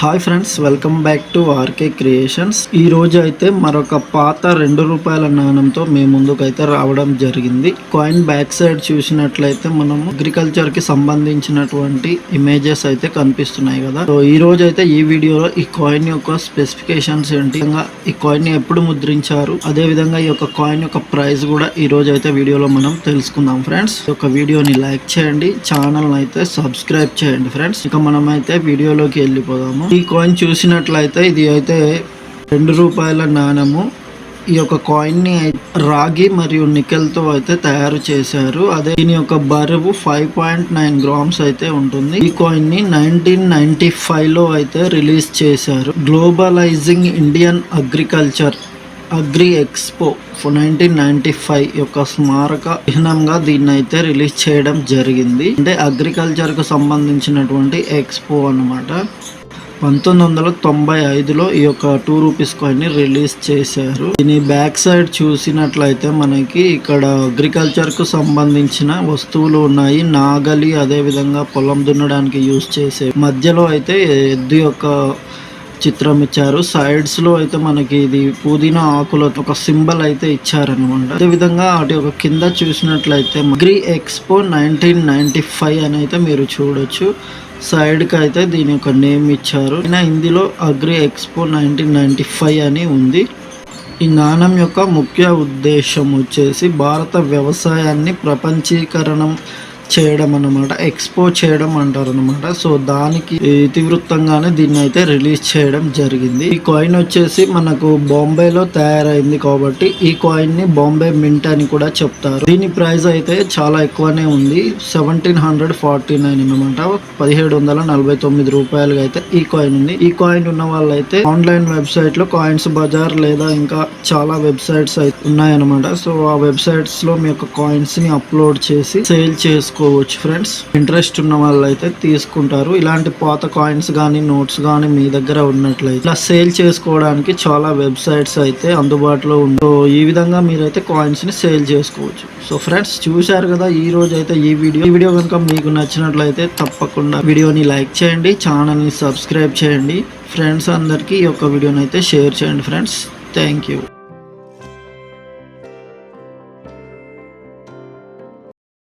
Hi friends welcome back to RK creations ఈ రోజు అయితే మరొక పాత రెండు రూపాయల నాణంతో మీ ముందుకైతే రావడం జరిగింది. కాయిన్ బ్యాక్ సైడ్ చూసినట్లయితే మనం అగ్రికల్చర్కి సంబంధించినటువంటి ఇమేజెస్ అయితే కనిపిస్తున్నాయి కదా. సో ఈ రోజు అయితే ఈ వీడియోలో ఈ కాయిన్ యొక్క స్పెసిఫికేషన్స్ ఏంటి? ఇంకా ఈ కాయిన్ని ఎప్పుడు ముద్రించారు? అదే విధంగా ఈ యొక్క కాయిన్ యొక్క ప్రైస్ కూడా ఈ రోజు అయితే వీడియోలో మనం తెలుసుకుందాం ఫ్రెండ్స్ ఈ యొక్క వీడియోని లైక్ చేయండి. ఛానల్ అయితే సబ్స్క్రైబ్ చేయండి ఫ్రెండ్స్ ఇక మనం అయితే వీడియోలోకి వెళ్ళిపోదాము. ఈ కాయిన్ చూసినట్లయితే ఇది అయితే రెండు రూపాయల నాణెము. ఈ యొక్క కాయిన్ని రాగి మరియు నికెల్తో అయితే తయారు చేశారు. అదే దీని యొక్క బరువు ఫైవ్ పాయింట్ నైన్ గ్రామ్స్ అయితే ఉంటుంది. ఈ కాయిన్ని నైన్టీన్ నైన్టీ ఫైవ్లో అయితే రిలీజ్ చేశారు. Globalising Indian agriculture agri expo nineteen ninety five యొక్క స్మారక చిహ్నంగా దీన్ని అయితే రిలీజ్ చేయడం జరిగింది. అంటే అగ్రికల్చర్కు సంబంధించినటువంటి ఎక్స్పో అన్నమాట. పంతొమ్మిది వందల తొంభై ఐదులో ఈ యొక్క టూ రూపీస్ కాయిన్ని రిలీజ్ చేశారు. దీని బ్యాక్ సైడ్ చూసినట్లయితే మనకి ఇక్కడ అగ్రికల్చర్కు సంబంధించిన వస్తువులు ఉన్నాయి. నాగలి అదే విధంగా పొలం దున్నడానికి యూస్ చేసే మధ్యలో అయితే ఎద్దు యొక్క చిత్రం ఇచ్చారు. సైడ్స్లో అయితే మనకి ఇది పుదీనా ఆకులతో ఒక సింబల్ అయితే ఇచ్చారనమాట అదే విధంగా అటు ఒక కింద చూసినట్లయితే agri expo nineteen ninety five అని అయితే మీరు చూడొచ్చు. సైడ్కి అయితే దీని యొక్క నేమ్ ఇచ్చారు. అయినా హిందీలో agri expo nineteen ninety five అని ఉంది. ఈ నాణం యొక్క ముఖ్య ఉద్దేశం వచ్చేసి భారత వ్యవసాయాన్ని ప్రపంచీకరణం చేయడం అన్నమాట ఎక్స్పో చేయడం అంటారు అనమాట సో దానికి ఇతివృత్తంగానే దీన్ని అయితే రిలీజ్ చేయడం జరిగింది. ఈ కాయిన్ వచ్చేసి మనకు బాంబేలో తయారైంది కాబట్టి ఈ కాయిన్ని బాంబే మింట్ అని కూడా చెప్తారు. దీని ప్రైస్ అయితే చాలా ఎక్కువనే ఉంది. సెవెంటీన్ హండ్రెడ్ ఫార్టీ నైన్ అనమాట పదిహేడు వందల నలభై తొమ్మిది రూపాయలుగా అయితే ఈ కాయిన్ ఉంది. ఈ కాయిన్ ఉన్న వాళ్ళైతే ఆన్లైన్ వెబ్సైట్లో కాయిన్స్ బజార్ లేదా ఇంకా చాలా వెబ్సైట్స్ అయితే ఉన్నాయన్నమాట. సో ఆ వెబ్సైట్స్లో మీ యొక్క కాయిన్స్ని అప్లోడ్ చేసి సేల్ తీసుకోవచ్చు ఫ్రెండ్స్ ఇంట్రెస్ట్ ఉన్న వాళ్ళు అయితే తీసుకుంటారు. ఇలాంటి పాత కాయిన్స్ కానీ నోట్స్ కానీ మీ దగ్గర ఉన్నట్లయితే ఇలా సేల్ చేసుకోవడానికి చాలా వెబ్సైట్స్ అయితే అందుబాటులో ఉంది ఈ విధంగా మీరైతే కాయిన్స్ని సేల్ చేసుకోవచ్చు. సో ఫ్రెండ్స్ చూశారు కదా ఈ రోజు అయితే ఈ వీడియో. ఈ వీడియో కనుక మీకు నచ్చినట్లయితే తప్పకుండా వీడియోని లైక్ చేయండి ఛానల్ని సబ్స్క్రైబ్ చేయండి. ఫ్రెండ్స్ అందరికీ ఈ యొక్క వీడియోని అయితే షేర్ చేయండి ఫ్రెండ్స్ థ్యాంక్ యూ